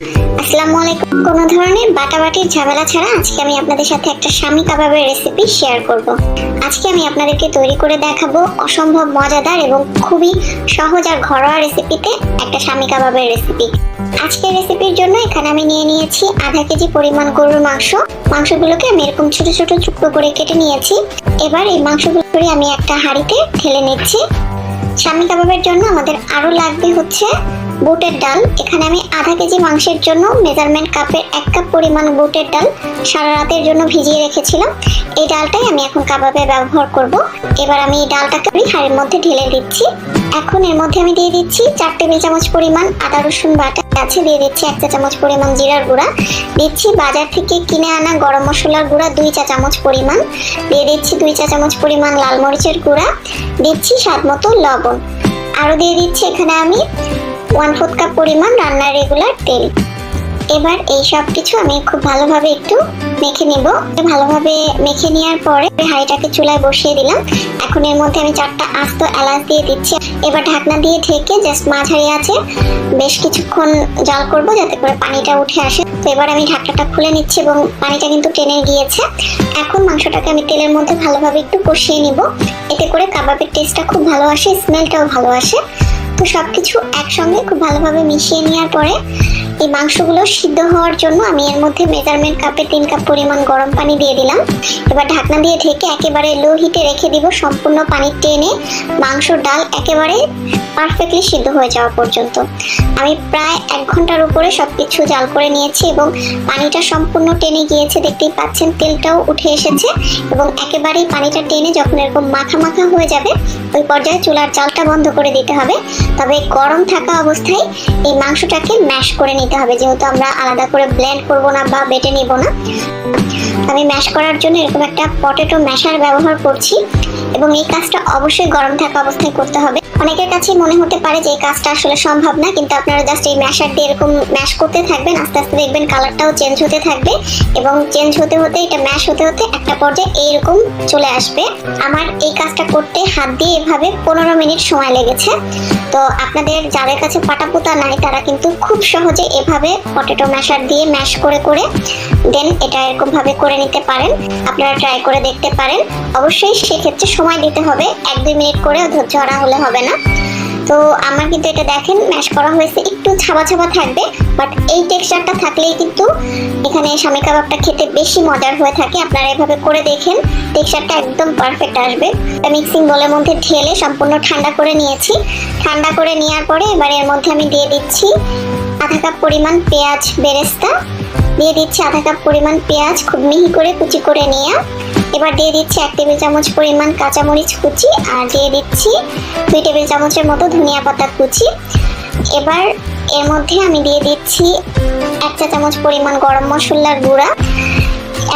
আসসালামু আলাইকুম। কোনো ধরনের বাটাবাটির ঝামেলা ছাড়া আজকে আমি আপনাদের সাথে একটা স্বামী কাবাবের রেসিপি শেয়ার করব। আজকে আমি আপনাদেরকে তৈরি করে দেখাবো অসম্ভব মজাদার এবং খুবই সহজ আর ঘরোয়া রেসিপিতে একটা স্বামী কাবাবের রেসিপি আজকের রেসিপির জন্য এখানে আমি নিয়ে নিয়েছি আধা কেজি পরিমাণ গরুর মাংস। মাংসগুলোকে আমি এরকম ছোট ছোট করে কেটে নিয়েছি। এবার এই মাংসগুলো আমি একটা হাঁড়িতে ঢেলে নিচ্ছি। স্বামী কাবাবের জন্য আমাদের আরও লাগবে হচ্ছে বুটের ডাল। এখানে আমি আধা কেজি মাংসের জন্য মেজারমেন্ট কাপের এক কাপ পরিমাণ বুটের ডাল সারা রাতের জন্য ভিজিয়ে রেখেছিলাম। এই ডালটাই আমি এখন কাবাবে ব্যবহার করব। এবার আমি এই ডালটাকে হাঁড়ির মধ্যে ঢেলে দিচ্ছি। এখন এর মধ্যে আমি দিয়ে দিচ্ছি চার টেবিল চামচ পরিমাণ আদা, রসুন বাটা আছে, দিয়ে দিচ্ছি এক চা চামচ পরিমাণ জিরার গুঁড়া। দিচ্ছি বাজার থেকে কিনে আনা গরম মশলার গুঁড়া দুই চা চামচ পরিমাণ। দিয়ে দিচ্ছি দুই চা চামচ পরিমাণ লাল মরিচের গুঁড়া। দিচ্ছি স্বাদ মতো লবণ। আরও দিয়ে দিচ্ছি এখানে আমি ওয়ান ফোর্থ কাপ পরিমাণ রান্নার রেগুলার তেল। এবার এই সব কিছু আমি খুব ভালোভাবে একটু মেখে নিব। ভালোভাবে মেখে নেওয়ার পরে হাঁড়িটাকে চুলায় বসিয়ে দিলাম। এখন এর মধ্যে আমি চারটা আস্ত এলাচ দিয়ে দিচ্ছি। এবার ঢাকনা দিয়ে ঢেকে জাস্ট মাঝারি আছে বেশ কিছুক্ষণ জাল করব যাতে করে পানিটা উঠে আসে। তো এবার আমি ঢাকনাটা খুলে নিচ্ছি এবং পানিটা কিন্তু টেনে গিয়েছে। এখন মাংসটাকে আমি তেলের মধ্যে ভালোভাবে একটু কষিয়ে নিব। এতে করে কাবাবের টেস্টটা খুব ভালো আসে স্মেলটাও ভালো আসে। সবকিছু একসঙ্গে খুব ভালোভাবে মিশিয়ে নেওয়ার পরে এই মাংসগুলো সিদ্ধ হওয়ার জন্য আমি এর মধ্যে মেজারমেন্ট কাপে তিন কাপ পরিমাণ গরম পানি দিয়ে দিলাম। এবার ঢাকনা দিয়ে ঢেকে একেবারে লো হিটে রেখে দিব সম্পূর্ণ পানি টেনে। মাংস ডাল একেবারে পারফেক্টলি সিদ্ধ হয়ে যাওয়া পর্যন্ত। আমি প্রায় এক ঘণ্টার উপরে সবকিছু জাল করে নিয়েছি এবং পানিটা সম্পূর্ণ টেনে গিয়েছে, দেখতেই পাচ্ছেন তেলটাও উঠে এসেছে এবং একেবারেই পানিটা টেনে যখন এরকম মাখা মাখা হয়ে যাবে, ওই পর্যায়ে চুলার জালটা বন্ধ করে দিতে হবে। তবে গরম থাকা অবস্থায় এই মাংসটাকে ম্যাশ করে নিতে হবে। যেহেতু আমরা আলাদা করে ব্লেন্ড করব না বা বেটে নিব না, আমি ম্যাশ করার জন্য এরকম একটা পটেটো ম্যাশার ব্যবহার করছি এবং এই কাজটা অবশ্যই গরম থাকা অবস্থায় করতে হবে। অনেকের কাছে মনে হতে পারে যে কাজটা আসলে সম্ভব না, কিন্তু আপনারা জাস্ট এই ম্যাশার দিয়ে এরকম ম্যাশ করতে থাকবেন, আস্তে আস্তে দেখবেন কালারটাও চেঞ্জ হতে থাকবে এবং চেঞ্জ হতে হতে এটা ম্যাশ হতে হতে একটা পর্যায়ে এইরকম চলে আসবে। আমার এই কাজটা করতে হাত দিয়ে এভাবে পনেরো মিনিট সময় লেগেছে। তো আপনাদের যাদের কাছে পাটাপোতা নাই, তারা কিন্তু খুব সহজে এভাবে পটেটো ম্যাশার দিয়ে ম্যাশ করে করে দেন এটা এরকম ভাবে করে নিতে পারেন। আপনারা ট্রাই করে দেখতে পারেন। অবশ্যই সেক্ষেত্রে সময় দিতে হবে। এক দুই মিনিট করে ধৈর্য হলে হবে না? তো আমার কিন্তু এটা দেখেন ম্যাশ করা হয়েছে। একটু ছাবা ছাবা থাকবে বাট এই টেক্সচারটা থাকলেই কিন্তু এখানে স্বামী কাবাবটা খেতে বেশি মজার হয়ে থাকে। আপনারা এভাবে করে দেখেন টেক্সচারটা একদম পারফেক্ট আসবে। মিক্সিং বলের মধ্যে ঢেলে সম্পূর্ণ ঠান্ডা করে নিয়েছি। ঠান্ডা করে নেওয়ার পরে এবার এর মধ্যে আমি দিয়ে দিচ্ছি আধা কাপ পরিমাণ পেঁয়াজ বেরেস্তা। দিয়ে দিচ্ছি আধা কাপ পরিমাণ পেঁয়াজ খুব মিহি করে কুচি করে নিয়ে। এবার দিয়ে দিচ্ছি এক টেবিল চামচ পরিমাণ কাঁচামরিচ কুচি আর দিয়ে দিচ্ছি দুই টেবিল চামচের মতো ধনিয়া পাতা কুচি। এবার এর মধ্যে আমি দিয়ে দিচ্ছি এক চা চামচ পরিমাণ গরম মশলার গুঁড়া।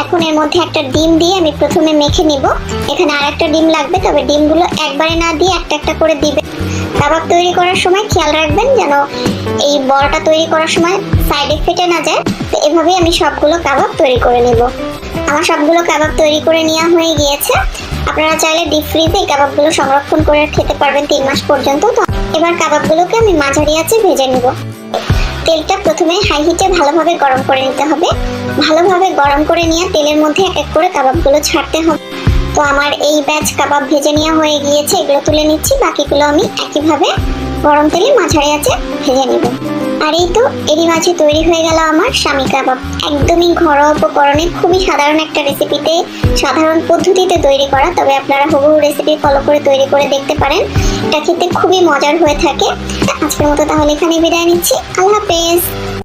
এখন এর মধ্যে একটা ডিম দিয়ে আমি প্রথমে মেখে নিব। এখানে আর একটা ডিম লাগবে, তবে ডিমগুলো একবারে না দিয়ে একটা একটা করে দিবে। কাবাব তৈরি করার সময় খেয়াল রাখবেন যেন এই বড়টা তৈরি করার সময় সাইডে ফেটে না যায়। তো এভাবেই আমি সবগুলো কাবাব তৈরি করে নিব। আমার সবগুলো কাবাব তৈরি করে নেওয়া হয়ে গিয়েছে। আপনারা চাইলে ডিপ ফ্রিজে এই কাবাবগুলো সংরক্ষণ করে খেতে পারবেন তিন মাস পর্যন্ত। তো এবার কাবাবগুলোকে আমি মাঝারি আছে ভেজে নিব। তেলটা প্রথমে হাই হিটে ভালোভাবে গরম করে নিতে হবে। ভালোভাবে গরম করে নিয়ে তেলের মধ্যে এক এক করে কাবাবগুলো ছাড়তে হবে। তো আমার এই ব্যাচ কাবাব ভেজে নেওয়া হয়ে গিয়েছে, এগুলো তুলে নিচ্ছি, বাকিগুলো আমি একইভাবে গরম তেলে মাঝারি আছে ভেজে নেব। আর এই তো এরই মাঝে তৈরি হয়ে গেল আমার স্বামী কাবাব একদমই ঘরোয়া উপকরণে খুবই সাধারণ একটা রেসিপিতে সাধারণ পদ্ধতিতে তৈরি করা, তবে আপনারা হুবহু রেসিপি ফলো করে তৈরি করে দেখতে পারেন। এটা খেতে খুবই মজার হয়ে থাকে। আজকের মতো তাহলে এখানে বিদায় নিচ্ছি। আল্লাহ হাফেজ।